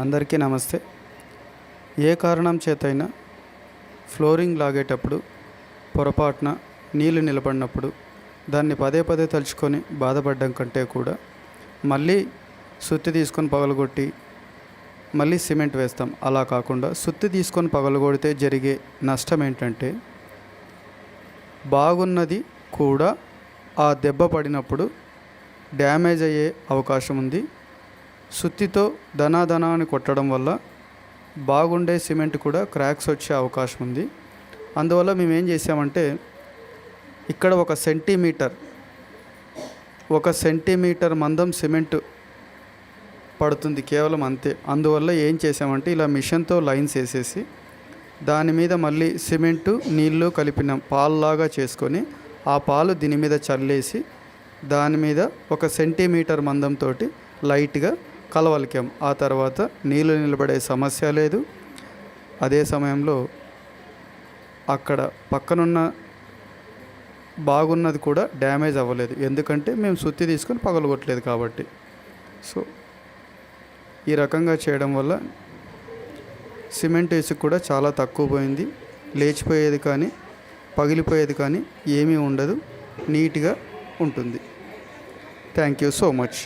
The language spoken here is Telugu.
అందరికీ నమస్తే. ఏ కారణం చేతైనా ఫ్లోరింగ్ లాగేటప్పుడు పొరపాటున నీళ్ళు నిలబడినప్పుడు దాన్ని పదే పదే తలుచుకొని బాధపడడం కంటే కూడా మళ్ళీ సుత్తి తీసుకొని పగలగొట్టి మళ్ళీ సిమెంట్ వేస్తాం. అలా కాకుండా సుత్తి తీసుకొని పగలగొడితే జరిగే నష్టం ఏంటంటే బాగున్నది కూడా ఆ దెబ్బ పడినప్పుడు డ్యామేజ్ అయ్యే అవకాశం ఉంది. సుత్తితో ధనాధనా అని కొట్టడం వల్ల బాగుండే సిమెంట్ కూడా క్రాక్స్ వచ్చే అవకాశం ఉంది. అందువల్ల మేము ఏం చేసామంటే ఇక్కడ ఒక సెంటీమీటర్ ఒక సెంటీమీటర్ మందం సిమెంట్ పడుతుంది కేవలం అంతే. అందువల్ల ఏం చేసామంటే ఇలా మిషన్తో లైన్స్ వేసేసి దాని మీద మళ్ళీ సిమెంటు నీళ్ళు కలిపిన పాల్లాగా చేసుకొని ఆ పాలు దీని మీద చల్లేసి దాని మీద ఒక సెంటీమీటర్ మందంతో లైట్గా కలవలికాం. ఆ తర్వాత నీళ్ళు నిలబడే సమస్య లేదు. అదే సమయంలో అక్కడ పక్కనున్న బాగున్నది కూడా డ్యామేజ్ అవ్వలేదు. ఎందుకంటే మేము సుత్తి తీసుకొని పగలగొట్టలేదు కాబట్టి. సో ఈ రకంగా చేయడం వల్ల సిమెంట్ ఇసుక కూడా చాలా తక్కువ పోయింది. లేచిపోయేది కానీ పగిలిపోయేది కానీ ఏమీ ఉండదు. నీట్గా ఉంటుంది. Thank you so much.